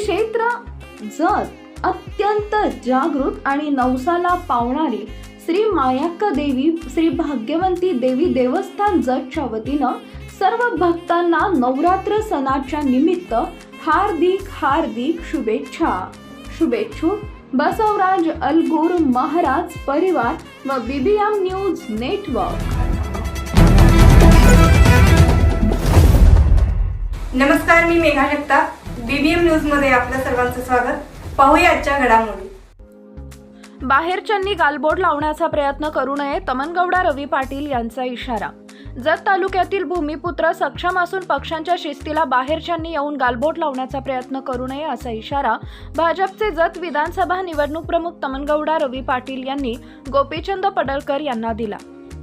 क्षेत्र जत अत्यंत जागृत आणि नवसाला पावणारी श्री मायाक्का देवी श्री भाग्यवंती देवी देवस्थान जतच्या वतीनं सर्व भक्तांना नवरात्र सणाच्या निमित्त हार्दिक हार्दिक शुभेच्छा. शुभेच्छुक बसवराज अलगूर महाराज परिवार व बीबीएम न्यूज नेटवर्क. नमस्कार मी मेघा जगताप. बीबीएम न्यूजमध्ये आपल्या सर्वांचं स्वागत. पाहूया आजच्या घडामोडी. बाहेरच्यांनी गालबोट लावण्याचा प्रयत्न करू नये तमनगौडा रवी पाटील यांचा इशारा. जत तालुक्यातील भूमिपुत्र सक्षम असून पक्षांच्या शिस्तीला बाहेरच्यांनी येऊन गालबोट लावण्याचा प्रयत्न करू नये असा इशारा भाजपचे जत विधानसभा निवडणूक प्रमुख तमनगौडा रवी पाटील यांनी गोपीचंद पडळकर यांना दिला.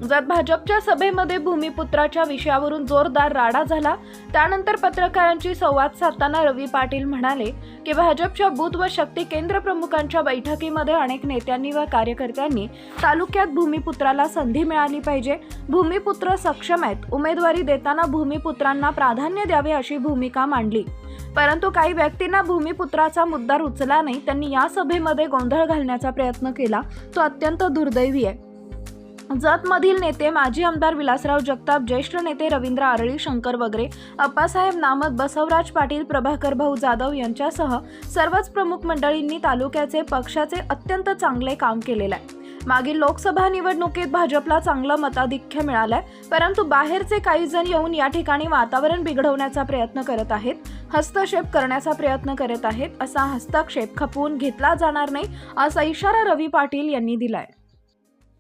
ज्यात भाजपच्या सभेमध्ये भूमिपुत्राच्या विषयावरून जोरदार राडा झाला त्यानंतर पत्रकारांशी संवाद साधताना रवी पाटील म्हणाले की भाजपच्या बूथ व शक्ती केंद्र प्रमुखांच्या बैठकीमध्ये अनेक नेत्यांनी व कार्यकर्त्यांनी तालुक्यात भूमिपुत्राला संधी मिळाली पाहिजे भूमिपुत्र सक्षम आहेत उमेदवारी देताना भूमिपुत्रांना प्राधान्य द्यावे अशी भूमिका मांडली. परंतु काही व्यक्तींना भूमिपुत्राचा मुद्दा रुचला नाही त्यांनी या सभेमध्ये गोंधळ घालण्याचा प्रयत्न केला तो अत्यंत दुर्दैवी आहे. जतमधील नेते माजी आमदार विलासराव जगताप ज्येष्ठ नेते रवींद्र आरळी शंकर वगैरे अप्पासाहेब नामक बसवराज पाटील प्रभाकर भाऊ जाधव यांच्यासह सर्वच प्रमुख मंडळींनी तालुक्याचे पक्षाचे अत्यंत चांगले काम केलेले आहे. मागील लोकसभा निवडणुकीत भाजपला चांगलं मताधिक्य मिळालंय परंतु बाहेरचे काही जण येऊन या ठिकाणी वातावरण बिघडवण्याचा प्रयत्न करत आहेत हस्तक्षेप करण्याचा प्रयत्न करत आहेत असा हस्तक्षेप खपवून घेतला जाणार नाही असा इशारा रवी पाटील यांनी दिलाय.